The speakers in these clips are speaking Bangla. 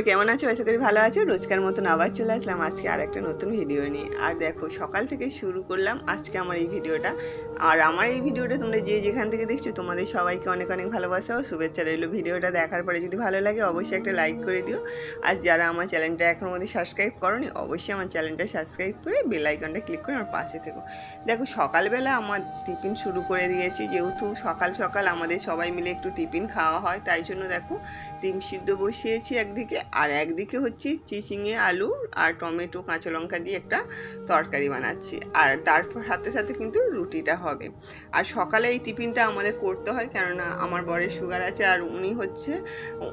ok, কেমন আছো? আশা করি ভালো আছো। রোজকার মতন আবার চলে আসলাম আজকে আর একটা নতুন ভিডিও নিয়ে। আর দেখো, সকাল থেকে শুরু করলাম আজকে আমার এই ভিডিওটা আর আমার এই ভিডিওটা তোমরা যে যেখান থেকে দেখছ, তোমাদের সবাইকে অনেক অনেক ভালোবাসা ও শুভেচ্ছা রইল। ভিডিওটা দেখার পরে যদি ভালো লাগে, অবশ্যই একটা লাইক করে দিও। আর যারা আমার চ্যানেলটা এখনও মধ্যে সাবস্ক্রাইব করনি, অবশ্যই আমার চ্যানেলটা সাবস্ক্রাইব করে বেল আইকনটা ক্লিক করে আমার পাশে থেকো। দেখো, সকালবেলা আমার টিফিন শুরু করে দিয়েছি। যেহেতু সকাল সকাল আমাদের সবাই মিলে একটু টিফিন খাওয়া হয়, তাই জন্য দেখো, ডিম সিদ্ধ বসিয়েছি একদিকে আর একদিকে হচ্ছে চিচিঙে আলু আর টমেটো, কাঁচা লঙ্কা দিয়ে একটা তরকারি বানাচ্ছি। আর তারপর সাথে সাথে কিন্তু রুটিটা হবে। আর সকালে এই টিফিনটা আমাদের করতে হয় কেননা আমার বরের সুগার আছে আর উনি হচ্ছে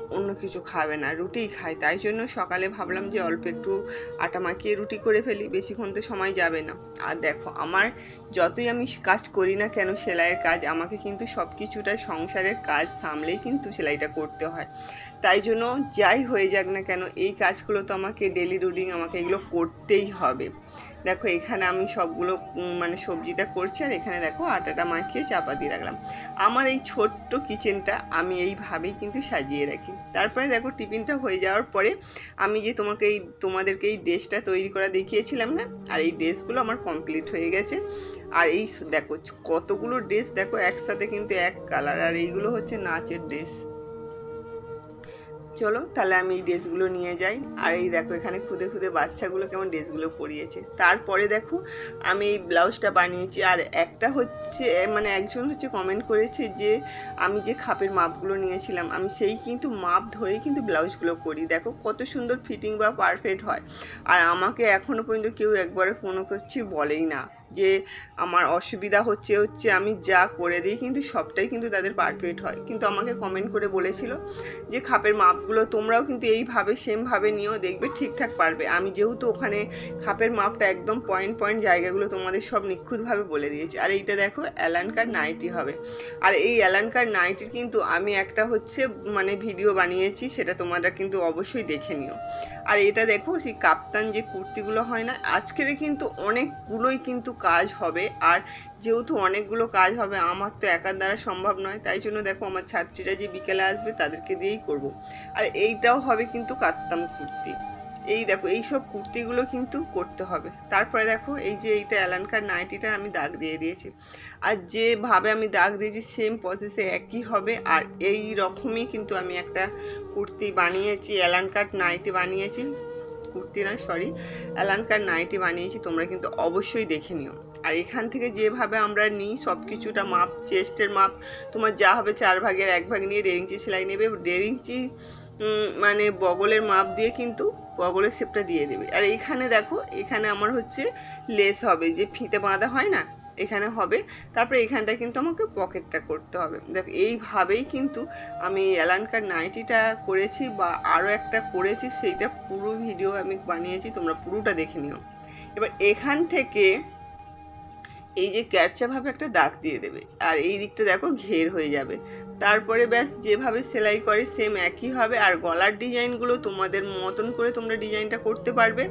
অন্য কিছু খাবে না, রুটিই খায়। তাই জন্য সকালে ভাবলাম যে অল্প একটু আটা মাখিয়ে রুটি করে ফেলি, বেশিক্ষণ তো সময় যাবে না। আর দেখো, আমার যতই আমি কাজ করি না কেন সেলাইয়ের কাজ, আমাকে কিন্তু সব কিছুটা সংসারের কাজ সামলেই কিন্তু সেলাইটা করতে হয়। তাই জন্য যাই হয়ে যাক না কেন এই কাজগুলো তো আমাকে ডেলি রুটিন আমাকে এগুলো করতেই হবে। দেখো, এখানে আমি সবগুলো মানে সবজিটা করছি আর এখানে দেখো আটাটা মাখিয়ে চাপা দিয়ে রাখলাম। আমার এই ছোট্ট কিচেনটা আমি এইভাবেই কিন্তু সাজিয়ে রাখি। তারপরে দেখো, টিফিনটা হয়ে যাওয়ার পরে আমি যে তোমাকে এই, তোমাদেরকে এই ড্রেসটা তৈরি করা দেখিয়েছিলাম না, আর এই ড্রেসগুলো আমার কমপ্লিট হয়ে গেছে। আর এই দেখো, কতগুলো ড্রেস দেখো, একসাথে কিন্তু এক কালার আর এইগুলো হচ্ছে নাচের ড্রেস চলো তাহলে আমি এই ড্রেসগুলো নিয়ে যাই। আর এই দেখো এখানে খুদে খুদে বাচ্চাগুলো কেমন ড্রেসগুলো পরিয়েছে। তারপরে দেখো আমি এই ব্লাউজটা বানিয়েছি। আর একটা হচ্ছে মানে একজন হচ্ছে কমেন্ট করেছে যে, আমি যে খাপের মাপগুলো নিয়েছিলাম, আমি সেই কিন্তু মাপ ধরেই কিন্তু ব্লাউজগুলো করি। দেখো কত সুন্দর ফিটিং বা পারফেক্ট হয়। আর আমাকে এখনও পর্যন্ত কেউ একবারে কোনো কিছু বলেই না। যে আমার অসুবিধা হচ্ছে হচ্ছে আমি যা করে দিই, কিন্তু সবটাই কিন্তু তাদের পারফেক্ট হয়। কিন্তু আমাকে কমেন্ট করে বলেছিল যে, খাপের মাপগুলো তোমরাও কিন্তু এইভাবে, সেমভাবে নিয়েও দেখবে, ঠিকঠাক পারবে। আমি যেহেতু ওখানে খাপের মাপটা একদম পয়েন্ট পয়েন্ট জায়গাগুলো তোমাদের সব নিখুঁতভাবে বলে দিয়েছি। আর এইটা দেখো অ্যালানকার নাইটি হবে। আর এই অ্যালানকার নাইটির কিন্তু আমি একটা হচ্ছে মানে ভিডিও বানিয়েছি, সেটা তোমরা কিন্তু অবশ্যই দেখে নিও। আর এটা দেখো, সেই কাপ্তান যে কুর্তিগুলো হয় না, আজকের কিন্তু অনেকগুলোই কিন্তু কাজ হবে। আর যেহেতু অনেকগুলো কাজ হবে, আমার তো একার দ্বারা সম্ভব নয়। তাই জন্য দেখো, আমার ছাত্রীরা যে বিকেলে আসবে, তাদেরকে দিয়েই করব। আর এইটাও হবে কিন্তু কাত্তাম কুর্তি। এই দেখো এই সব কুর্তিগুলো কিন্তু করতে হবে। তারপরে দেখো, এই যে এইটা অ্যালানকার নাইটিটার আমি দাগ দিয়ে দিয়েছি। আর যেভাবে আমি দাগ দিয়েছি সেম প্রসেসে একই হবে। আর এই রকমই কিন্তু আমি একটা কুর্তি বানিয়েছি অ্যালানকার নাইটি বানিয়েছি। কুর্তি নয় সরি অ্যালানকার নাইটি বানিয়েছি, তোমরা কিন্তু অবশ্যই দেখে নিও। আর এখান থেকে যেভাবে আমরা নিই সব কিছুটা মাপ চেস্টের মাপ, তোমার যা হবে চার ভাগের এক ভাগ নিয়ে দেড় ইঞ্চি সেলাই নেবে, দেড় ইঞ্চি মানে বগলের মাপ দিয়ে কিন্তু বগলের শেপটা দিয়ে দেবে। আর এইখানে দেখো, এখানে আমার হচ্ছে লেস হবে, যে ফিতে বাঁধা হয় না এখানে হবে। তারপরে এখানটা কিন্তু আমাকে পকেটটা করতে হবে। দেখ, এইভাবেই কিন্তু আমি অ্যালানকার নাইটিটা করেছি বা আরও একটা করেছি, সেইটা পুরো ভিডিও আমি বানিয়েছি, তোমরা পুরোটা দেখে নিও। এবার এখান থেকে এই যে ক্যারচাভাবে একটা দাগ দিয়ে দেবে। আর এই দিকটা দেখো ঘের হয়ে যাবে। তারপরে ব্যাস যেভাবে সেলাই করে সেম একই হবে। আর গলার ডিজাইনগুলো তোমাদের মতন করে তোমরা ডিজাইনটা করতে পারবে।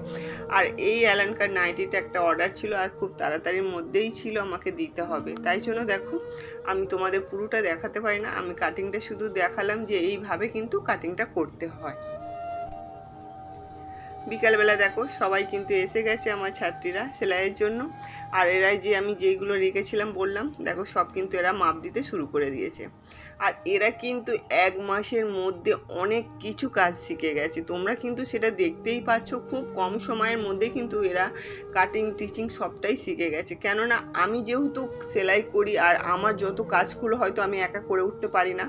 আর এই অ্যালানকার নাইটিটা একটা অর্ডার ছিল আর খুব তাড়াতাড়ির মধ্যেই ছিল আমাকে দিতে হবে। তাই জন্য দেখো, আমি তোমাদের পুরোটা দেখাতে পারি না। আমি কাটিংটা শুধু দেখালাম যে এইভাবে কিন্তু কাটিংটা করতে হয়। বিকালবেলা দেখো, সবাই কিন্তু এসে গেছে আমার ছাত্রীরা সেলাইয়ের জন্য। আর এরাই যে আমি যেইগুলো রেখেছিলাম বললাম, দেখো সব কিন্তু এরা মাপ দিতে শুরু করে দিয়েছে। আর এরা কিন্তু এক মাসের মধ্যে অনেক কিছু কাজ শিখে গেছে। তোমরা কিন্তু সেটা দেখতেই পাচ্ছ, খুব কম সময়ের মধ্যে কিন্তু এরা কাটিং টিচিং সবটাই শিখে গেছে। কেননা আমি যেহেতু সেলাই করি আর আমার যত কাজগুলো হয়তো আমি একা করে উঠতে পারি না,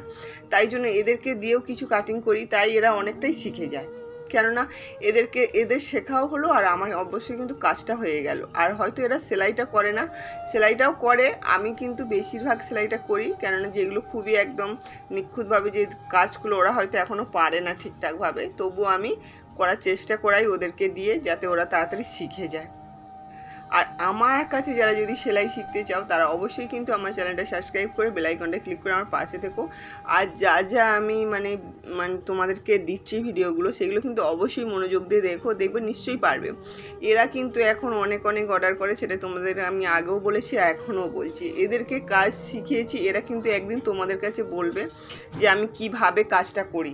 তাই জন্য এদেরকে দিয়েও কিছু কাটিং করি, তাই এরা অনেকটাই শিখে যায়। কেননা এদেরকে, এদের শেখাও হলো আর আমার অবশ্যই কিন্তু কাজটা হয়ে গেল। আর হয়তো এরা সেলাইটা করে না। সেলাইটাও করে, আমি কিন্তু বেশিরভাগ সেলাইটা করি। কেননা যেগুলো খুবই একদম নিখুঁতভাবে যে কাজগুলো ওরা হয়তো এখনও পারে না ঠিকঠাকভাবে তবু আমি করার চেষ্টা করাই ওদেরকে দিয়ে যাতে ওরা তাড়াতাড়ি শিখে যায়। আর আমার কাছে যারা যদি সেলাই শিখতে চাও, তারা অবশ্যই কিন্তু আমার চ্যানেলটা সাবস্ক্রাইব করে বেলাইকনটা ক্লিক করে আমার পাশে থেকো। আর যা যা আমি মানে মানে তোমাদেরকে দিচ্ছি ভিডিওগুলো, সেগুলো কিন্তু অবশ্যই মনোযোগ দিয়ে দেখো, দেখবে নিশ্চয়ই পারবে। এরা কিন্তু এখন অনেক অনেক অর্ডার করে, সেটা তোমাদের আমি আগেও বলেছি, এখনও বলছি। এদেরকে কাজ শিখিয়েছি, এরা কিন্তু একদিন তোমাদের কাছে বলবে যে আমি কীভাবে কাজটা করি।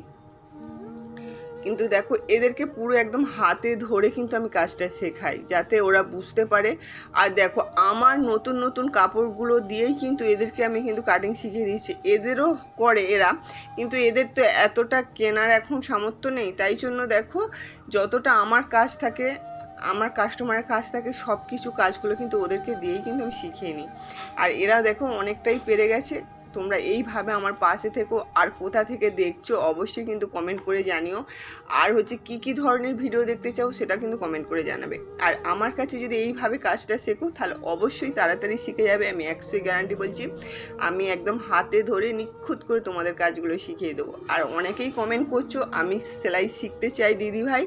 কিন্তু দেখো, এদেরকে পুরো একদম হাতে ধরে কিন্তু আমি কাজটা শেখাই, যাতে ওরা বুঝতে পারে। আর দেখো, আমার নতুন নতুন কাপড়গুলো দিয়েই কিন্তু এদেরকে আমি কিন্তু কাটিং শিখিয়ে দিয়েছি এদেরও করে এরা, কিন্তু এদের তো এতটা কেনার এখন সামর্থ্য নেই। তাই জন্য দেখো, যতটা আমার কাজ থাকে, আমার কাস্টমারের কাছ থেকে সব কিছু কাজগুলো কিন্তু ওদেরকে দিয়েই কিন্তু আমি শিখিয়ে নিই। আর এরা দেখো, অনেকটাই পেরে গেছে। তোমরা এইভাবে আমার পাশে থেকো আর কোথা থেকে দেখছ অবশ্যই কিন্তু কমেন্ট করে জানিও। আর হচ্ছে কি কি ধরনের ভিডিও দেখতে চাও সেটা কিন্তু কমেন্ট করে জানাবে। আর আমার কাছে যদি এইভাবে কাজটা শেখো, তাহলে অবশ্যই তাড়াতাড়ি শিখে যাবে, আমি একশোই গ্যারান্টি বলছি। আমি একদম হাতে ধরে নিখুঁত করে তোমাদের কাজগুলো শিখিয়ে দেবো। আর অনেকেই কমেন্ট করছ, আমি সেলাই শিখতে চাই দিদি ভাই।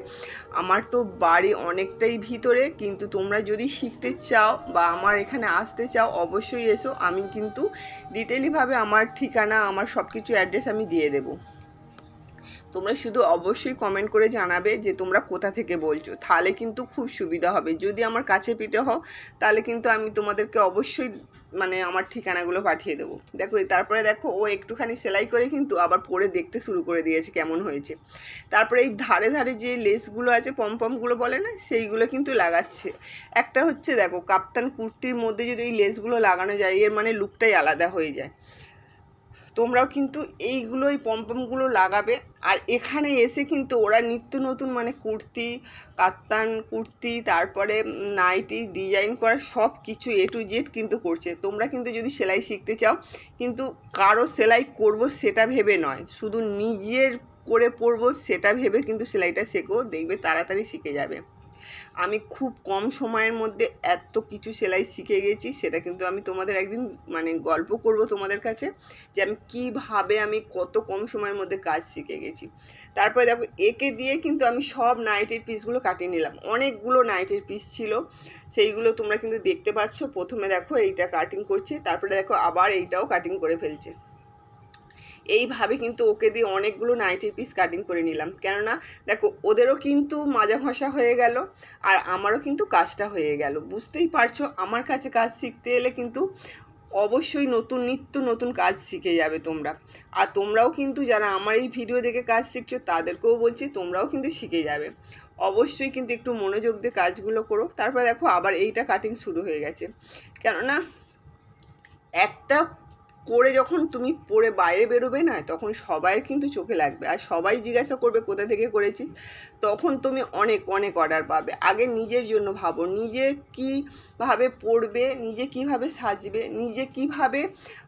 আমার তো বাড়ি অনেকটাই ভিতরে, কিন্তু তোমরা যদি শিখতে চাও বা আমার এখানে আসতে চাও, অবশ্যই এসো। আমি কিন্তু ডিটেলিভাবে আমার ঠিকানা, আমার সব কিছু অ্যাড্রেস আমি দিয়ে দেবো। তোমরা শুধু অবশ্যই কমেন্ট করে জানাবে যে তোমরা কোথা থেকে বলছো। তাহলে কিন্তু খুব সুবিধা হবে। যদি আমার কাছে পিঠে হও, তাহলে কিন্তু আমি তোমাদেরকে অবশ্যই মানে আমার ঠিকানাগুলো পাঠিয়ে দেবো। দেখো, তারপরে দেখো, ও একটুখানি সেলাই করে কিন্তু আবার পরে দেখতে শুরু করে দিয়েছে কেমন হয়েছে। তারপরে এই ধারে ধারে যে লেসগুলো আছে পমপমগুলো বলে না, সেইগুলো কিন্তু লাগাচ্ছে। একটা হচ্ছে দেখো, কাপ্তান কুর্তির মধ্যে যদি এই লেসগুলো লাগানো যায়, এর মানে লুকটাই আলাদা হয়ে যায়। তোমরাও কিন্তু এইগুলোই এই পম্পমগুলো লাগাবে। আর এখানে এসে কিন্তু ওরা নিত্য নতুন মানে কুর্তি, কাত্তান কুর্তি, তারপরে নাইটি, ডিজাইন করা সব কিছু এ টু জেড কিন্তু করছে। তোমরা কিন্তু যদি সেলাই শিখতে চাও, কিন্তু কারও সেলাই করব সেটা ভেবে নয়। শুধু নিজের করে পরবো সেটা ভেবে কিন্তু সেলাইটা শেখো, দেখবে তাড়াতাড়ি শিখে যাবে। আমি খুব কম সময়ের মধ্যে এত কিছু সেলাই শিখে গেছি, সেটা কিন্তু আমি তোমাদের একদিন মানে গল্প করব তোমাদের কাছে যে আমি কীভাবে আমি কত কম সময়ের মধ্যে কাজ শিখে গেছি। তারপরে দেখো, একে দিয়ে কিন্তু আমি সব নাইটের পিসগুলো কাটিয়ে নিলাম। অনেকগুলো নাইটের পিস ছিল, সেইগুলো তোমরা কিন্তু দেখতে পাচ্ছ। প্রথমে দেখো এইটা কাটিং করছে, তারপরে দেখো আবার এইটাও কাটিং করে ফেলছে। এইভাবে কিন্তু ওকে দিয়ে অনেকগুলো নাইটির পিস কাটিং করে নিলাম। কেননা দেখো, ওদেরও কিন্তু মাজা ঘষা হয়ে গেল আর আমারও কিন্তু কাজটা হয়ে গেল। বুঝতেই পারছ, আমার কাছে কাজ শিখতে এলে কিন্তু অবশ্যই নতুন নিত্য নতুন কাজ শিখে যাবে তোমরা। আর তোমরাও কিন্তু যারা আমার এই ভিডিও দেখে কাজ শিখছো, তাদেরকেও বলছি তোমরাও কিন্তু শিখে যাবে। অবশ্যই কিন্তু একটু মনোযোগ দিয়ে কাজগুলো করো। তারপর দেখো, আবার এইটা কাটিং শুরু হয়ে গেছে। কেননা একটা করে যখন তুমি পরে বাইরে বেরোবে না, তখন সবাই কিন্তু চোখে লাগবে। আর সবাই জিজ্ঞাসা করবে, কোথা থেকে করেছিস? তখন তুমি অনেক অনেক অর্ডার পাবে। আগে নিজের জন্য ভাবো, নিজে কীভাবে পড়বে, নিজে কীভাবে সাজবে, নিজে কীভাবে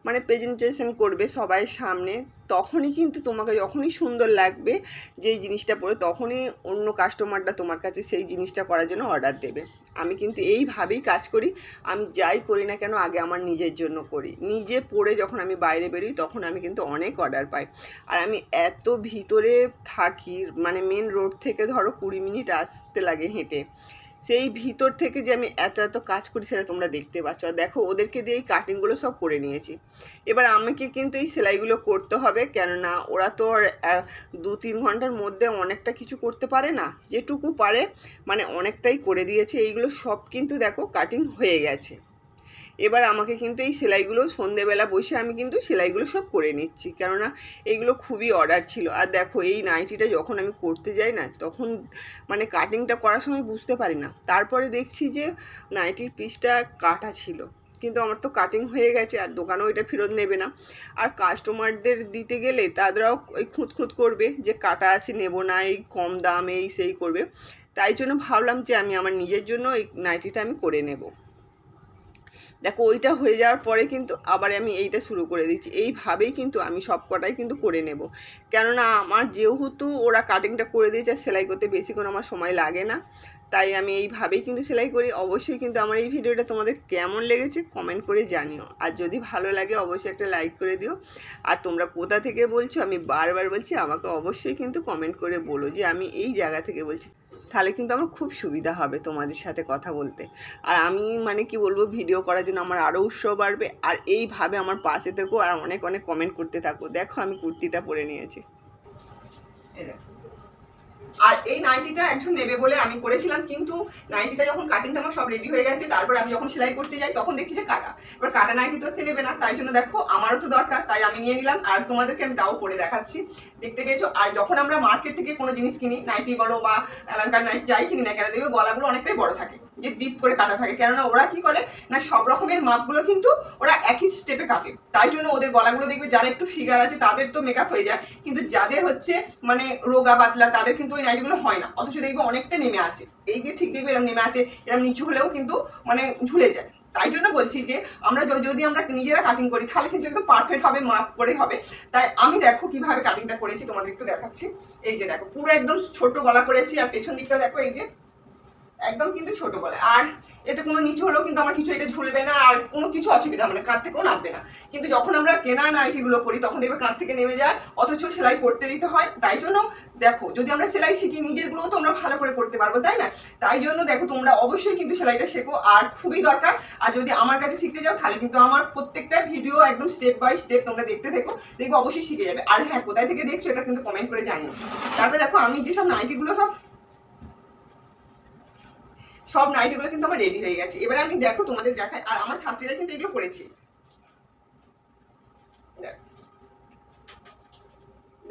মানে প্রেজেন্টেশন করবে সবাই সামনে তখনই কিন্তু তোমাকে যখনই সুন্দর লাগবে যেই জিনিসটা পরে, তখনই অন্য কাস্টমারটা তোমার কাছে সেই জিনিসটা করার জন্য অর্ডার দেবে। আমি কিন্তু এইভাবেই কাজ করি। আমি যাই করি না কেন, আগে আমার নিজের জন্য করি। নিজে পড়ে যখন আমি বাইরে বেরোই, তখন আমি কিন্তু অনেক অর্ডার পাই। আর আমি এত ভিতরে থাকি মানে মেন রোড থেকে ধরো কুড়ি মিনিট আসতে লাগে হেঁটে। সেই ভিতর থেকে যে আমি এত এত কাজ করি সেটা তোমরা দেখতে পাচ্ছ। আর দেখো, ওদেরকে দিয়ে এই কাটিংগুলো সব করে নিয়েছি। এবার আমাকে কিন্তু এই সেলাইগুলো করতে হবে, কেননা ওরা তো আর দু তিন ঘণ্টার মধ্যে অনেকটা কিছু করতে পারে না। যেটুকু পারে মানে অনেকটাই করে দিয়েছে। এইগুলো সব কিন্তু দেখো কাটিং হয়ে গেছে। এবার আমাকে কিন্তু এই সেলাইগুলো সন্ধেবেলা বসে আমি কিন্তু সেলাইগুলো সব করে নিচ্ছি। কেননা এইগুলো খুবই অর্ডার ছিল। আর দেখো, এই নাইটিটা যখন আমি করতে যাই না, তখন মানে কাটিংটা করার সময় বুঝতে পারি না। তারপরে দেখছি যে নাইটির পিসটা কাটা ছিল। কিন্তু আমার তো কাটিং হয়ে গেছে, আর দোকানেও এটা ফেরত নেবে না। আর কাস্টমারদের দিতে গেলে তাদেরও ওই খুঁত খুঁত করবে যে কাটা আছে, নেব না, এই কম দাম, এই সেই করবে। তাই জন্য ভাবলাম যে আমি আমার নিজের জন্য এই নাইটিটা আমি করে নেব। দেখো, ওইটা হয়ে যাওয়ার পরে কিন্তু আবার আমি এইটা শুরু করে দিচ্ছি। এইভাবেই কিন্তু আমি সব কটাই কিন্তু করে নেব। কেননা আমার যেহেতু ওরা কাটিংটা করে দিয়েছে সেলাই করতে বেশিক্ষণ আমার সময় লাগে না, তাই আমি এইভাবেই কিন্তু সেলাই করি। অবশ্যই কিন্তু আমার এই ভিডিওটা তোমাদের কেমন লেগেছে কমেন্ট করে জানিও। আর যদি ভালো লাগে, অবশ্যই একটা লাইক করে দিও। আর তোমরা কোথা থেকে বলছো, আমি বারবার বলছি, আমাকে অবশ্যই কিন্তু কমেন্ট করে বলো যে আমি এই জায়গা থেকে বলছি। তাহলে কিন্তু আমার খুব সুবিধা হবে তোমাদের সাথে কথা বলতে। আর আমি মানে কি বলব ভিডিও করার জন্য আমার আরও উৎসাহ বাড়বে। আর এইভাবে আমার পাশে থেকো আর অনেক অনেক কমেন্ট করতে থাকো। দেখো আমি কুর্তিটা পরে নিয়েছি। এ দেখো। আর এই নাইটিটা একজন নেবে বলে আমি করেছিলাম, কিন্তু নাইটিটা যখন কাটিংটা আমার সব রেডি হয়ে গেছে, তারপর আমি যখন সেলাই করতে যাই, তখন দেখছি যে কাটা। এবার কাটা নাইটি তো সে নেবে না, তাই জন্য দেখো আমারও তো দরকার, তাই আমি নিয়ে নিলাম। আর তোমাদেরকে আমি তাও করে দেখাচ্ছি। দেখতে পেয়েছ? আর যখন আমরা মার্কেট থেকে কোনো জিনিস কিনি নাইটি বলো বা অ্যালান্টার নাইটি যাই কিনি না কেন, দেখবে গলাগুলো অনেকটাই বড় থাকে। যে ডিপ করে কাটা থাকে। কেননা ওরা কি করে? না, সব রকমের মাপগুলো কিন্তু ওরা একই স্টেপে কাটে। তাই জন্য ওদের গলাগুলো দেখবে যারা একটু ফিগার আছে, তাদের তো মেকআপ হয়ে যায়। কিন্তু যাদের হচ্ছে মানে রোগা পাতলা তাদের কিন্তু ওই নাইটিগুলো হয় না। অথচ দেখবে অনেকটা নেমে আসে। এই যে ঠিক দেখবে এরকম নেমে আসে এরকম নিচু হলেও কিন্তু মানে ঝুলে যায়। তাই জন্য বলছি যে, আমরা যদি আমরা নিজেরা কাটিং করি, তাহলে কিন্তু একদম পারফেক্ট হবে, মাপ করে হবে। তাই আমি দেখো কীভাবে কাটিংটা করেছি, তোমাদের একটু দেখাচ্ছি। এই যে দেখো, পুরো একদম ছোট গলা করেছি, আর পেছন দিকটা দেখো, এই যে একদম কিন্তু ছোট গলা আর এতে কোনো নিচু হলেও কিন্তু আমার কিছু এটা ঝুলবে না, আর কোনো কিছু অসুবিধা হবে না কাঁধ থেকেও নামবে না। কিন্তু যখন আমরা কেনা নাইটিগুলো করি তখন দেখবে কাঁধ থেকে নেমে যায়, অথচ সেলাই করতে দিতে হয়। তাই জন্য দেখো, যদি আমরা সেলাই শিখি, নিজেরগুলোও তো আমরা ভালো করে করতে পারব, তাই না? তাই জন্য দেখো, তোমরা অবশ্যই কিন্তু সেলাইটা শেখো, আর খুবই দরকার। আর যদি আমার কাছে শিখতে যাও, তাহলে কিন্তু আমার প্রত্যেকটা ভিডিও একদম স্টেপ বাই স্টেপ তোমরা দেখতে থেকো, দেখবে অবশ্যই শিখে যাবে। আর হ্যাঁ কোথায় থেকে দেখছ, এটা কিন্তু কমেন্ট করে জানিও। তারপরে দেখো, আমি যেসব নাইটিগুলো সব সব নাইটিগুলো কিন্তু আমার রেডি হয়ে গেছে। এবারে আমি দেখো তোমাদের দেখাই, আর আমার ছাত্রীরা কিন্তু এগুলো করেছে।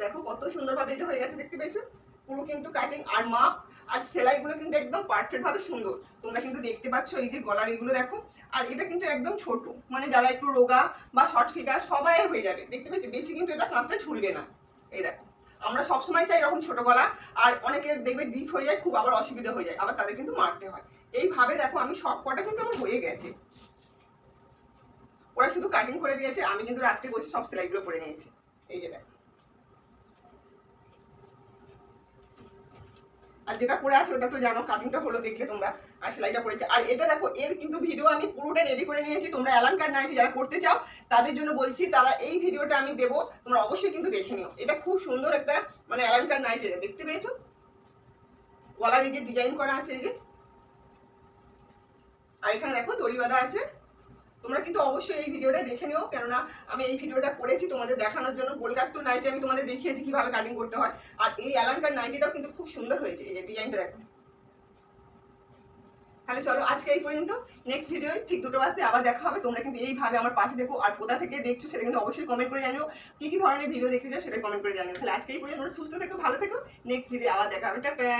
দেখো। কত সুন্দরভাবে এটা হয়ে গেছে, দেখতে পেয়েছ? পুরো কিন্তু কাটিং আর মাপ, আর সেলাইগুলো কিন্তু একদম পারফেক্ট ভাবে সুন্দর। তোমরা কিন্তু দেখতে পাচ্ছ এই যে গলার এগুলো দেখো। আর এটা কিন্তু একদম ছোট মানে যারা একটু রোগা বা শর্ট ফিগার সবাই হয়ে যাবে। দেখতে পেয়েছ? বেশি কিন্তু এটা কাঁপটা ঝুলবে না। এই দেখো। আমরা সবসময় চাই এরকম ছোট গলা আর অনেকে দেখবে ডিপ হয়ে যায়, খুব আবার অসুবিধা হয়ে যায়, আবার তাদের কিন্তু মারতে হয়। এইভাবে দেখো, আমি সব কটা কিন্তু আমার হয়ে গেছে। ওরা শুধু কাটিং করে দিয়েছে, আমি কিন্তু রাত্রে বসে সব সেলাইগুলো করে নিয়েছি। এই যে দেখো। আর যেটা পরে আছে ওটা তো জানো কাটিংটা হলো দেখলে তোমরা, আর সেলাইটা করেছে আর এটা দেখো, এর কিন্তু ভিডিও আমি পুরোটা রেডি করে নিয়েছি। তোমরা অ্যালান কার্ড নাইটি যারা করতে চাও, তাদের জন্য বলছি, তারা এই ভিডিওটা আমি দেবো, তোমরা অবশ্যই কিন্তু দেখে নিও। এটা খুব সুন্দর একটা মানে অ্যালান কার্ড নাইটি দেখতে পেয়েছ? গলার এই যে ডিজাইন করা আছে এই যে। আর এখানে দেখো, দড়ি বাঁধা আছে। তোমরা কিন্তু অবশ্যই এই ভিডিওটা দেখে নিও, কেননা আমি এই ভিডিওটা করেছি তোমাদের দেখানোর জন্য। গোলকাট তো নাইটি আমি তোমাদের দেখিয়েছি কীভাবে কাটিং করতে হয়। আর এই অ্যালানকার নাইটিটাও কিন্তু খুব সুন্দর হয়েছে, এই ডিজাইনটা দেখো। তাহলে চলো আজকে এই পর্যন্ত। নেক্সট ভিডিও ঠিক দুটো বাজতে আবার দেখা হবে। তোমরা কিন্তু এইভাবে আমার পাশে দেখো আর কোথা থেকে দেখছ সেটা কিন্তু অবশ্যই কমেন্ট করে জানিও। কি কি ধরনের ভিডিও দেখতে চাও সেটা কমেন্ট করে জানিও। তাহলে আজকে এই পর্যন্ত তোমরা সুস্থ থেকো, ভালো থেকো। নেক্সট ভিডিও আবার দেখা হবে। টাটা!